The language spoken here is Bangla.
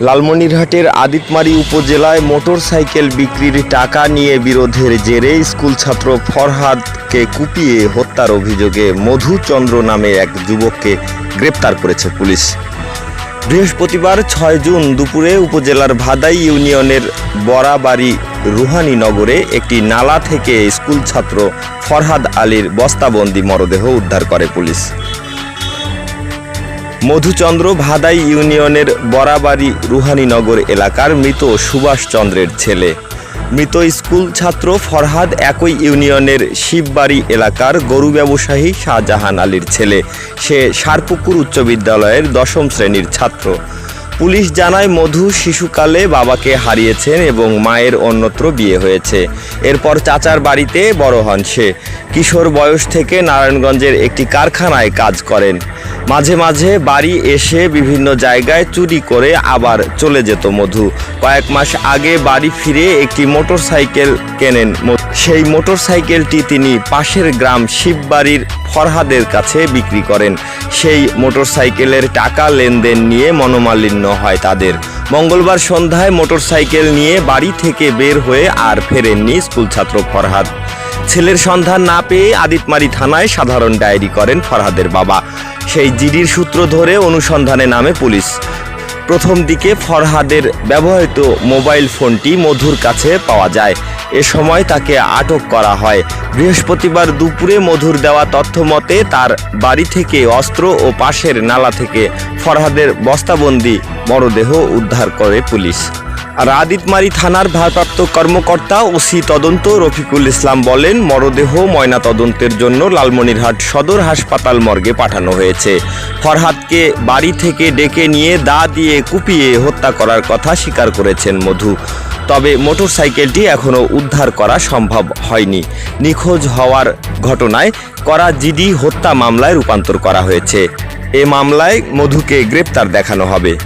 লালমনিরহাটের আদিতমারি উপজেলায় মোটরসাইকেল বিক্রির টাকা নিয়ে বিরোধের জেরে স্কুল ছাত্র ফরহাদকে কুপিয়ে হত্যার অভিযোগে মধুচন্দ্র নামে এক যুবককে গ্রেপ্তার করেছে পুলিশ। বৃহস্পতিবার ছয় জুন দুপুরে উপজেলার ভাদাই ইউনিয়নের বরাবাড়ি রুহানি নগরে একটি নালা থেকে স্কুল ছাত্র ফরহাদ আলীর বস্তাবন্দি মরদেহ উদ্ধার করে পুলিশ। মধুচন্দ্র ভাদাই ইউনিয়নের বরাবাড়ি রুহানীনগর এলাকার মৃত সুভাষ চন্দ্রের ছেলে। মৃত স্কুল ছাত্র ফরহাদ একই ইউনিয়নের শিববাড়ি এলাকার গরু ব্যবসায়ী শাহজাহান আলীর ছেলে। সে সারপুকুর উচ্চ বিদ্যালয়ের দশম শ্রেণির ছাত্র। পুলিশ জানায় মধু শিশুকালে বাবাকে হারিয়েছেন এবং মায়ের অন্যত্র বিয়ে হয়েছে। এরপর চাচার বাড়িতে বড় হন সে। কিশোর বয়স থেকে নারায়ণগঞ্জের একটি কারখানায় কাজ করেন। মাঝে মাঝে বাড়ি এসে বিভিন্ন জায়গায় চুরি করে আবার চলে যেত মধু। কয়েক মাস আগে বাড়ি ফিরে একটি মোটরসাইকেল কেনেন ম- সেই মোটরসাইকেলটি তিনি পাশের গ্রাম শিববাড়ির ফরহাদের কাছে বিক্রি করেন। সেই মোটরসাইকেলের টাকা লেনদেন নিয়ে মনোমালিন্য হয় তাদের। মঙ্গলবার সন্ধ্যায় মোটরসাইকেল নিয়ে বাড়ি থেকে বের হয়ে আর ফেরেননি স্কুল ছাত্র ফরহাদ। ছেলের সন্ধান না পেয়ে আদিতমারি থানায় সাধারণ ডায়েরি করেন ফরহাদের বাবা। সেই জিডির সূত্র ধরে অনুসন্ধানে নামে পুলিশ। প্রথম দিকে ফরহাদের ব্যবহৃত মোবাইল ফোনটি মধুর কাছে পাওয়া যায়। এ সময় তাকে আটক করা হয়। বৃহস্পতিবার দুপুরে মধুর দেওয়া তথ্য মতে তার বাড়ি থেকে অস্ত্র ও পাশের নালা থেকে ফরহাদের বস্তাবন্দি মরদেহ উদ্ধার করে পুলিশ। আর আদিতমারি থানার ভারপ্রাপ্ত কর্মকর্তা ওসি তদন্ত রফিকুল ইসলাম বলেন, মরদেহ ময়না তদন্তের জন্য লালমনিরহাট সদর হাসপাতাল মর্গে পাঠানো হয়েছে। ফরহাদকে বাড়ি থেকে ডেকে নিয়ে দা দিয়ে কুপিয়ে হত্যা করার কথা স্বীকার করেছেন মধু। তবে মোটরসাইকেলটি এখনও উদ্ধার করা সম্ভব হয়নি। নিখোঁজ হওয়ার ঘটনায় করা জিডি হত্যা মামলায় রূপান্তর করা হয়েছে। এ মামলায় মধুকে গ্রেপ্তার দেখানো হবে।